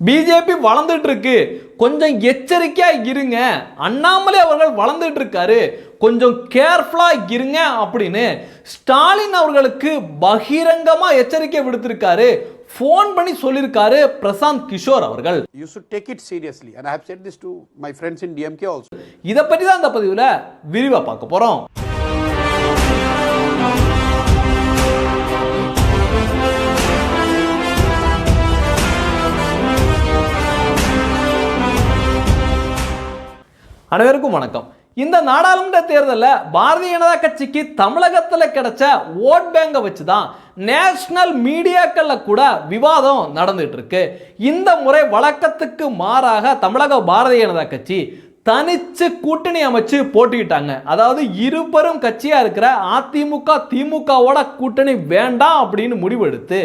BJP வளர்ந்துட்டு இருக்கு கொஞ்சம் எச்சரிக்கையா இருங்க. அண்ணாமலை அவர்கள் வளர்ந்துட்டு இருக்காரு கொஞ்சம் கேர்ஃபுல்லா இருங்க அப்படின்னு ஸ்டாலின் அவர்களுக்கு பகிரங்கமா எச்சரிக்கை விடுத்திருக்காரு. ஃபோன் பண்ணி சொல்லியிருக்காரு பிரசாந்த் கிஷோர் அவர்கள். You should take it seriously. And I have said this to my friends in DMK also. இதை பற்றி தான் இந்த பதிவில் விரிவாக பார்க்க போகிறோம் அனைவருக்கும் வணக்கம். இந்த நாடாளுமன்ற தேர்தலில் பாரதிய ஜனதா கட்சிக்கு தமிழகத்தில் கிடைச்ச ஓட் பேங்கை வச்சு தான் நேஷனல் மீடியாக்களில் கூட விவாதம் நடந்துட்டு இருக்கு இந்த முறை வழக்கத்துக்கு மாறாக தமிழக பாரதிய ஜனதா கட்சி தனிச்சு கூட்டணி அமைச்சு போட்டிக்கிட்டாங்க அதாவது இருபெரும் கட்சியாக இருக்கிற அதிமுக திமுகவோட கூட்டணி வேண்டாம் அப்படின்னு முடிவெடுத்து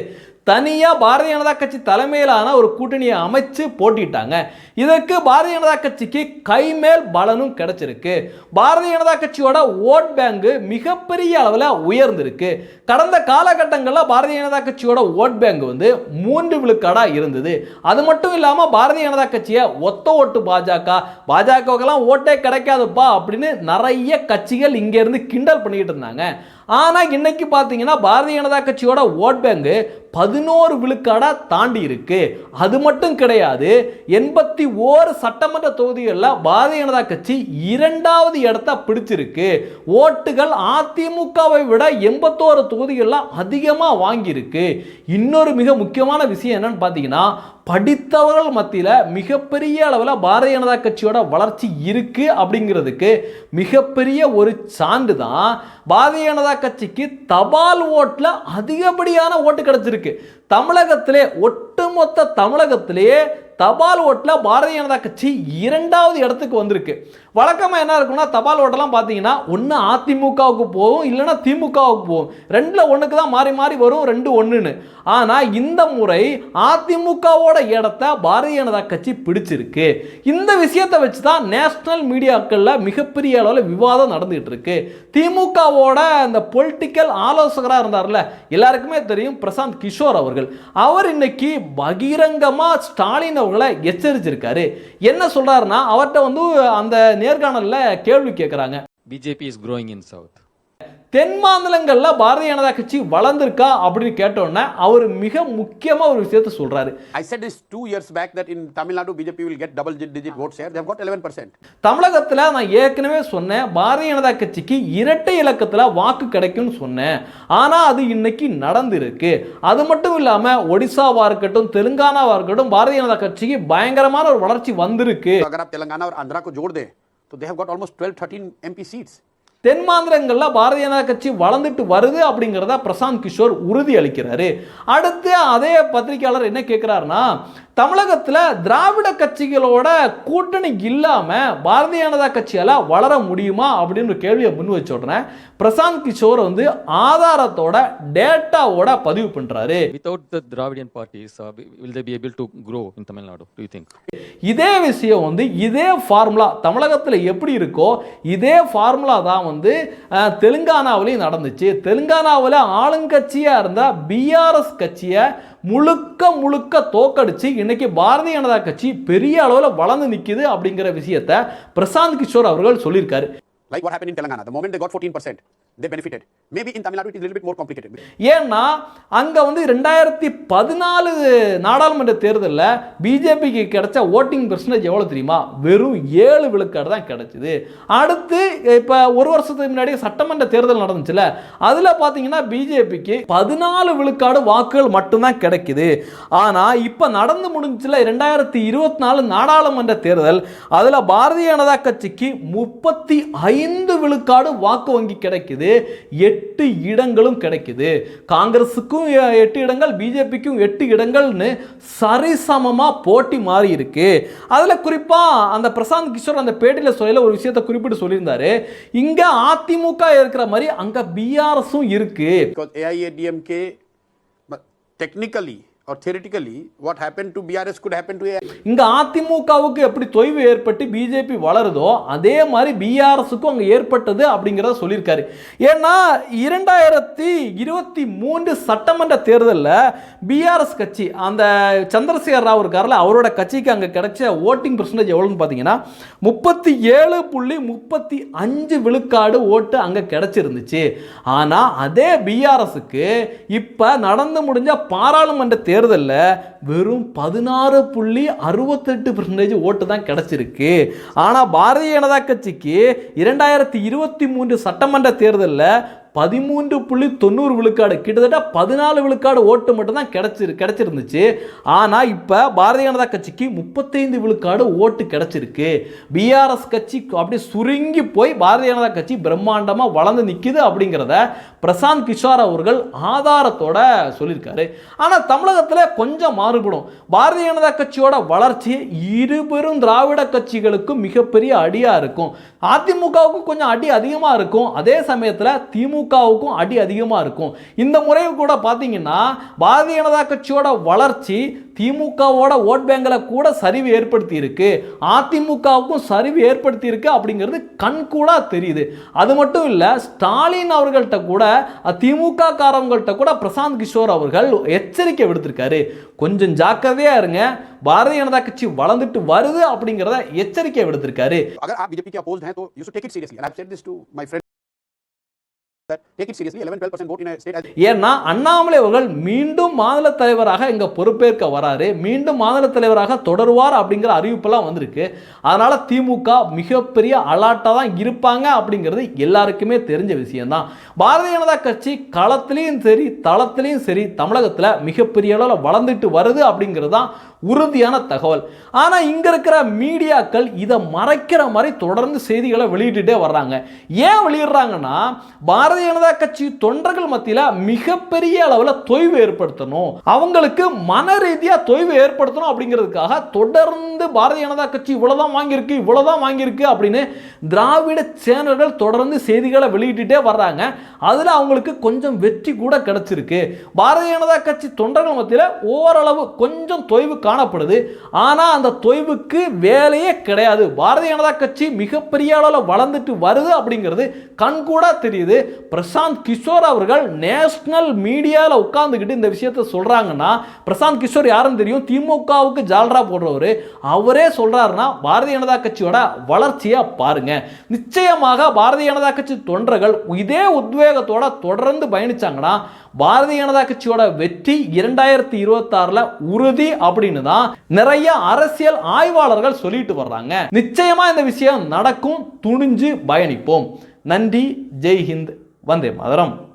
தனியாக பாரதிய ஜனதா கட்சி தலைமையிலான ஒரு கூட்டணியை அமைச்சு போட்டிட்டாங்க. இதற்கு பாரதிய ஜனதா கட்சிக்கு கைமேல் பலனும் கிடைச்சிருக்கு. பாரதிய ஜனதா கட்சியோட ஓட் பேங்கு மிகப்பெரிய அளவில் உயர்ந்திருக்கு. கடந்த காலகட்டங்களில் பாரதிய ஜனதா கட்சியோட ஓட் பேங்க் வந்து மூன்று விழுக்காடாக இருந்தது. அது மட்டும் இல்லாமல் பாரதிய ஜனதா கட்சியை ஒத்த ஓட்டு பாஜக பாஜகவுக்கெல்லாம் ஓட்டே கிடைக்காதுப்பா அப்படின்னு நிறைய கட்சிகள் இங்கேருந்து கிண்டல் பண்ணிக்கிட்டு இருந்தாங்க. ஆனால் இன்னைக்கு பார்த்தீங்கன்னா பாரதிய ஜனதா கட்சியோட ஓட் பேங்கு பதினோரு விழுக்காடாக தாண்டி இருக்கு. அது மட்டும் கிடையாது எண்பத்தி ஓரு சட்டமன்ற தொகுதிகளில் பாரதிய ஜனதா கட்சி இரண்டாவது இடத்த பிடிச்சிருக்கு. ஓட்டுகள் அதிமுகவை விட எண்பத்தோரு தொகுதிகளில் அதிகமாக வாங்கியிருக்கு. இன்னொரு மிக முக்கியமான விஷயம் என்னன்னு பார்த்தீங்கன்னா படித்தவர்கள் மத்தியில் மிகப்பெரிய அளவில் பாரதிய ஜனதா கட்சியோட வளர்ச்சி இருக்கு அப்படிங்கிறதுக்கு மிகப்பெரிய ஒரு சான்று தான் பாரதிய ஜனதா கட்சிக்கு தபால் ஓட்டில் அதிகப்படியான ஓட்டு கிடைச்சிருக்கு. தமிழகத்திலே ஒட்டுமொத்த தமிழகத்திலேயே தபால் ஓட்டில் பாரதிய ஜனதா கட்சி இரண்டாவது இடத்துக்கு வந்திருக்கு. வழக்கமாக என்ன இருக்குன்னா தபால் ஓட்டெல்லாம் பார்த்தீங்கன்னா ஒன்று அதிமுகவுக்கு போகும் இல்லைன்னா திமுகவுக்கு போகும். ரெண்டில் ஒன்றுக்கு தான் மாறி மாறி வரும் ரெண்டு ஒன்றுன்னு ஆனால் இந்த முறை அதிமுகவோட இடத்த பாரதிய ஜனதா கட்சி பிடிச்சிருக்கு. இந்த விஷயத்தை வச்சு தான் நேஷனல் மீடியாக்களில் மிகப்பெரிய அளவில் விவாதம் நடந்துகிட்டு இருக்கு. திமுகவோட அந்த பொலிட்டிக்கல் ஆலோசகராக இருந்தார்ல எல்லாருக்குமே தெரியும் பிரசாந்த் கிஷோர் அவர்கள். அவர் இன்னைக்கு பகிரங்கமாக ஸ்டாலினை அவர்களை எச்சரிச்சிருக்காரு. என்ன சொல்றாருன்னா அவர்கிட்ட வந்து அந்த நேர்காணலில் கேள்வி கேட்குறாங்க BJP is growing in south தென் மாநிலங்களில் பாரதிய ஜனதா கட்சி வளர்ந்துருக்கா அப்படின்னு கேட்டோன்னே அவர் மிக முக்கியமாக ஒரு விஷயத்தை சொல்கிறாரு I said is two years back that in Tamil Nadu BJP will get double digit vote share they got eleven percent தமிழகத்தில் நான் ஏற்கனவே சொன்னேன் பாரதிய ஜனதா கட்சிக்கு இரட்டை இலக்கத்தில் வாக்கு கிடைக்கும்னு சொன்னேன். ஆனால் அது இன்னைக்கு நடந்திருக்கு. அது மட்டும் இல்லாமல் ஒடிசாவாக இருக்கட்டும் தெலுங்கானாவாக இருக்கட்டும் பாரதிய ஜனதா கட்சிக்கு பயங்கரமான ஒரு வளர்ச்சி வந்திருக்கு. தெலுங்கானா ஆந்திராக்கு ஜோடு they they got almost twelve thirteen MP seats தென் மாநிலங்களில் பாரதிய ஜனதா கட்சி வளர்ந்துட்டு வருது அப்படிங்கிறத பிரசாந்த் கிஷோர் உறுதி அளிக்கிறாரு அடுத்து அதே பத்திரிகையாளர் என்ன கேட்குறாருன்னா தமிழகத்தில் திராவிட கட்சிகளோட கூட்டணி இல்லாமல் பாரதிய ஜனதா கட்சியால் வளர முடியுமா அப்படின்னு ஒரு கேள்வியை முன் வச்ச உடனே பிரசாந்த் கிஷோர் வந்து ஆதாரத்தோட டேட்டாவோட பதிவு பண்ணுறாரு parties, uh, will they be able to grow in Tamil Nadu? Do you think? இதே விஷயம் வந்து இதே ஃபார்முலா தமிழகத்தில் எப்படி இருக்கோ இதே ஃபார்முலா தான் வந்து தெலுங்கானாவிலையும் நடந்துச்சு தெலுங்கானாவில் ஆளுங்கட்சியாக இருந்த பிஆர்எஸ் கட்சியை முழுக்க முழுக்க தோக்கடிச்சு இன்னைக்கு பாரதிய ஜனதா கட்சி பெரிய அளவில் வளர்ந்து நிற்கிது அப்படிங்கிற விஷயத்த பிரசாந்த் கிஷோர் அவர்கள் சொல்லியிருக்காரு Like what happened in Telangana. The moment they got 14%, they benefited. Maybe in Tamil Nadu it it is a little ஏன்னா அங்கே வந்து ரெண்டாயிரத்தி பதினாலு நாடாளுமன்ற தேர்தலில் பிஜேபிக்கு கிடைச்ச ஓட்டிங் பெர்சன்டேஜ் எவ்வளோ தெரியுமா? வெறும் ஏழு விழுக்காடு தான் கிடைச்சிது. அடுத்து இப்போ ஒரு வருஷத்துக்கு முன்னாடி சட்டமன்ற தேர்தல் நடந்துச்சுல அதில் பார்த்தீங்கன்னா பிஜேபிக்கு பதினாலு விழுக்காடு வாக்குகள் மட்டும்தான் கிடைக்குது. ஆனால் இப்போ நடந்து முடிஞ்சுல ரெண்டாயிரத்தி இருபத்தி நாலு நாடாளுமன்ற தேர்தல் அதில் பாரதிய ஜனதா கட்சிக்கு முப்பத்தி ஐந்து விழுக்காடு வாக்கு வங்கி கிடைக்குது. எட்டு இடங்களும் கிடைக்குது. காங்கிரஸுக்கும் எட்டு இடங்கள் பிஜேபிக்கும் எட்டு இடங்கள்னு சரிசமமாக போட்டி மாறி இருக்கு. அதில் குறிப்பாக அந்த பிரசாந்த் கிஷோர் அந்த பேட்டியில் சொல்ல ஒரு விஷயத்தை குறிப்பிட்டு சொல்லியிருந்தாரு. இங்கே அதிமுக இருக்கிற மாதிரி அங்கே பிஆர்எஸும் இருக்கு. AIADMK technically or theoretically, what happened to BRS could happen to AI. அதிமுகவுக்கு எப்படி தொய்வு ஏற்பட்டு பிஜேபி வளருதோ அதே மாதிரி பிஆர்எஸ்க்கும் அங்க ஏற்பட்டது அப்படிங்கிறத சொல்லியிருக்காரு ஏன்னா இரண்டாயிரத்தி இருபத்தி மூன்று சட்டமன்ற தேர்தலில் பிஆர்எஸ் கட்சி அந்த சந்திரசேகர் ராவ் இருக்கார்ல அவரோட கட்சிக்கு அங்கே கிடைச்ச ஓட்டிங் பர்சன்டேஜ் எவ்வளோன்னு பார்த்தீங்கன்னா முப்பத்தி ஏழு புள்ளி முப்பத்தி அஞ்சு விழுக்காடு ஓட்டு அங்கே கிடைச்சிருந்துச்சு ஆனால் அதே பிஆர்எஸ்க்கு இப்போ நடந்து முடிஞ்ச பாராளுமன்ற தேர்தலில் வெறும் பதினாறு புள்ளி அறுபத்தெட்டு பர்சன்டேஜ் ஓட்டு தான் கிடைச்சிருக்கு. ஆனால் பாரதிய ஜனதா கட்சிக்கு இரண்டாயிரத்தி இருபத்தி மூன்று சட்டமன்ற தேர்தலில் பதிமூன்று புள்ளி தொண்ணூறு விழுக்காடு. கிட்டத்தட்ட பதினாலு விழுக்காடு ஓட்டு மட்டும்தான் கிடச்சிரு கிடச்சிருந்துச்சு. ஆனால் இப்போ பாரதிய ஜனதா கட்சிக்கு முப்பத்தைந்து விழுக்காடு ஓட்டு கிடச்சிருக்கு. பிஆர்எஸ் கட்சி அப்படியே சுருங்கி போய் பாரதிய ஜனதா கட்சி பிரம்மாண்டமாக வளர்ந்து நிற்கிது அப்படிங்கிறத பிரசாந்த் கிஷோர் அவர்கள் ஆதாரத்தோட சொல்லியிருக்காரு. ஆனால் தமிழகத்தில் கொஞ்சம் மாறுபடும். பாரதிய ஜனதா கட்சியோட வளர்ச்சி இருபெரும் திராவிட கட்சிகளுக்கும் மிகப்பெரிய அடியாக இருக்கும். அதிமுகவுக்கும் கொஞ்சம் அடி அதிகமாக இருக்கும். அதே சமயத்தில் திமுகவுக்கும் அடி அதிகமாக இருக்கும். இந்த முறை கூட பார்த்தீங்கன்னா பாரதிய ஜனதா கட்சியோட வளர்ச்சி திமுகவோட ஓட் பேங்கில் கூட சரிவு ஏற்படுத்தி இருக்கு அதிமுகவுக்கும் சரிவு ஏற்படுத்தி இருக்கு அப்படிங்கிறது கண்கூடா தெரியுது. அது மட்டும் இல்லை ஸ்டாலின் அவர்கள்ட்ட கூட திமுக காரவங்கள்ட்ட கூட பிரசாந்த் கிஷோர் அவர்கள் எச்சரிக்கை விடுத்திருக்காரு. கொஞ்சம் ஜாக்கிரதையா இருங்க. பாரதிய ஜனதா கட்சி வளர்ந்துட்டு வருது அப்படிங்கிறத எச்சரிக்கை விடுத்திருக்காரு. That 11 12% vote in a state ஏன்னா அண்ணாமலை அவர்கள் மீண்டும் மாநில தலைவராக இங்க பொறுப்பேற்க வராரு. மீண்டும் மாநில தலைவராக தொடருவார் அப்படிங்கிற அறிவிப்பெல்லாம் வந்திருக்கு. அதனால திமுக மிகப்பெரிய அலாட்டாக தான் இருப்பாங்க அப்படிங்கிறது எல்லாருக்குமே தெரிஞ்ச விஷயம்தான். பாரதிய ஜனதா கட்சி களத்திலையும் சரி தளத்திலையும் சரி தமிழகத்தில் மிகப்பெரிய அளவில் வளர்ந்துட்டு வருது அப்படிங்கிறது தான் உறுதியான தகவல். ஆனால் இங்கே இருக்கிற மீடியாக்கள் இதை மறைக்கிற மாதிரி தொடர்ந்து செய்திகளை வெளியிட்டுட்டே வர்றாங்க. ஏன் வெளியிடுறாங்கன்னா பாரதிய ஜனதா கட்சி தொண்டர்கள் மத்தியில் மிகப்பெரிய அளவில் தொய்வு ஏற்படுத்தணும். அவங்களுக்கு மன ரீதியாக தொய்வு ஏற்படுத்தணும் அப்படிங்கிறதுக்காக தொடர்ந்து பாரதிய ஜனதா கட்சி இவ்வளோதான் வாங்கியிருக்கு இவ்வளோதான் வாங்கியிருக்கு அப்படின்னு திராவிட சேனல்கள் தொடர்ந்து செய்திகளை வெளியிட்டுட்டே வர்றாங்க. அதில் அவங்களுக்கு கொஞ்சம் வெற்றி கூட கிடச்சிருக்கு. பாரதிய ஜனதா கட்சி தொண்டர்கள் மத்தியில் ஓரளவு கொஞ்சம் தொய்வு காணப்படுது. ஆனால் அந்த தொய்வுக்கு வேலையே கிடையாது. பாரதிய ஜனதா கட்சி மிகப்பெரிய அளவில் வளர்ந்துட்டு வருது அப்படிங்கிறது கண்கூடாக தெரியுது. பிரசாந்த் பிரசாந்த் கிஷோர் அவர்கள் நேஷனல் மீடியாவில் உட்காந்துக்கிட்டு இந்த விஷயத்த சொல்கிறாங்கன்னா பிரசாந்த் கிஷோர் யாருன்னு தெரியும்? திமுகவுக்கு ஜால்ரா போடுறவர். அவரே சொல்கிறாருன்னா பாரதிய ஜனதா கட்சியோட வளர்ச்சியை பாருங்க. நிச்சயமாக பாரதிய ஜனதா கட்சி தொண்டர்கள் இதே உத்வேகத்தோட தொடர்ந்து பயணிச்சாங்கன்னா பாரதிய ஜனதா கட்சியோட வெற்றி இரண்டாயிரத்தி இருபத்தாறில் உறுதி அப்படின்னு தான் நிறைய அரசியல் ஆய்வாளர்கள் சொல்லிட்டு வர்றாங்க. நிச்சயமாக இந்த விஷயம் நடக்கும். துணிஞ்சு பயணிப்போம். நன்றி. ஜெய்ஹிந்த் வந்தே மதரம்.